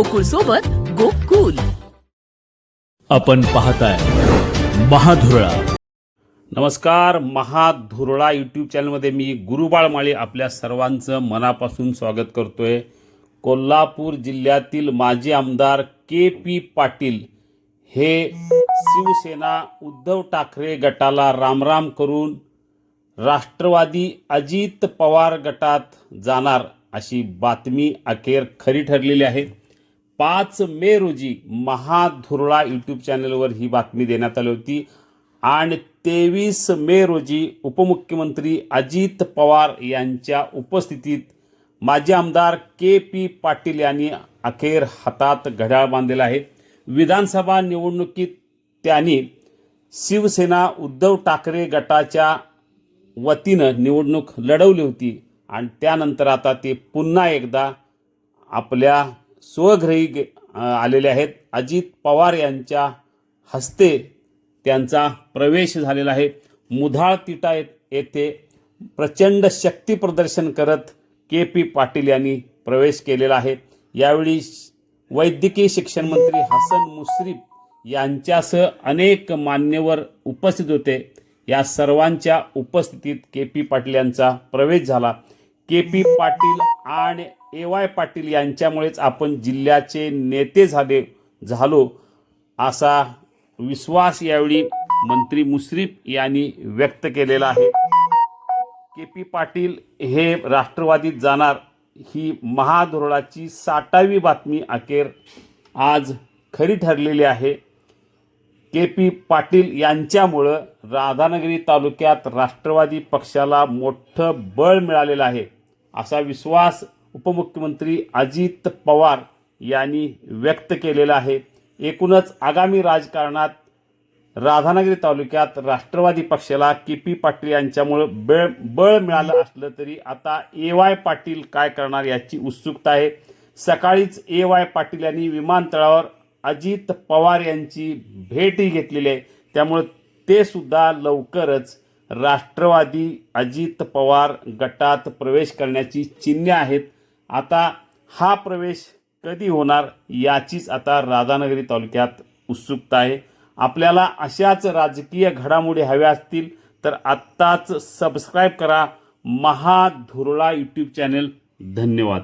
गोकुळ सोबत गोकुल. आपण पाहताय महाधुरळा. नमस्कार महाधुरळा यूट्यूब चॅनलमध्ये मी गुरुबाळ माळी आपल्या सर्वांचं मनापासून स्वागत करतोय. कोल्हापूर जिल्ह्यातील माजी आमदार के पी पाटील हे शिवसेना उद्धव ठाकरे गटाला रामराम करून राष्ट्रवादी अजित पवार गटात जाणार अशी बातमी अखेर खरी ठरलेली आहे. पाच मे रोजी महाधुरळा यूट्यूब चॅनलवर ही बातमी देण्यात आली होती. आणि तेवीस मे रोजी उपमुख्यमंत्री अजित पवार यांच्या उपस्थितीत माजी आमदार के पी पाटील यांनी अखेर हातात घड्याळ बांधलेला आहे. विधानसभा निवडणुकीत त्यांनी शिवसेना उद्धव ठाकरे गटाच्या वतीनं निवडणूक लढवली होती. आणि त्यानंतर आता ते पुन्हा एकदा आपल्या स्वगृही गे- आलेले आहेत. अजित पवार यांच्या हस्ते त्यांचा प्रवेश झालेला आहे. मुधाळ तिटा येथे प्रचंड शक्ती प्रदर्शन करत के पी पाटील यांनी प्रवेश केलेला आहे. यावेळी श- वैद्यकीय शिक्षण मंत्री हसन मुश्रीफ यांच्यासह अनेक मान्यवर उपस्थित होते. या सर्वांच्या उपस्थितीत के पी पाटील यांचा प्रवेश झाला. के पी पाटील आणि ए वाय पाटील यांच्यामुळेच आपण जिल्ह्याचे नेते झाले झालो असा विश्वास यावेळी मंत्री मुश्रीफ यांनी व्यक्त केलेला आहे. के पी पाटील हे राष्ट्रवादीत जाणार ही महाधोरणाची साठावी बातमी अखेर आज खरी ठरलेली आहे. के पी पाटील यांच्यामुळं राधानगरी तालुक्यात राष्ट्रवादी पक्षाला मोठं बळ मिळालेलं आहे असा विश्वास उपमुख्यमंत्री अजित पवार यांनी व्यक्त केलेलं आहे. एकूणच आगामी राजकारणात राधानगरी तालुक्यात राष्ट्रवादी पक्षाला के पी पाटील यांच्यामुळं बळ बळ मिळालं असलं तरी आता ए वाय पाटील काय करणार याची उत्सुकता आहे. सकाळीच ए वाय पाटील यांनी विमानतळावर अजित पवार यांची भेटही घेतलेली आहे. त्यामुळं ते सुद्धा लवकरच राष्ट्रवादी अजित पवार गटात प्रवेश करण्याची चिन्हे आहेत. आता हा प्रवेश कधी होणार याचीच आता राधानगरी तालुक्यात उत्सुकता आहे. आपल्याला अशाच राजकीय घडामोडी हव्या असतील तर आत्ताच सबस्क्राईब करा. महाधुरळा यूट्यूब चॅनेल धन्यवाद.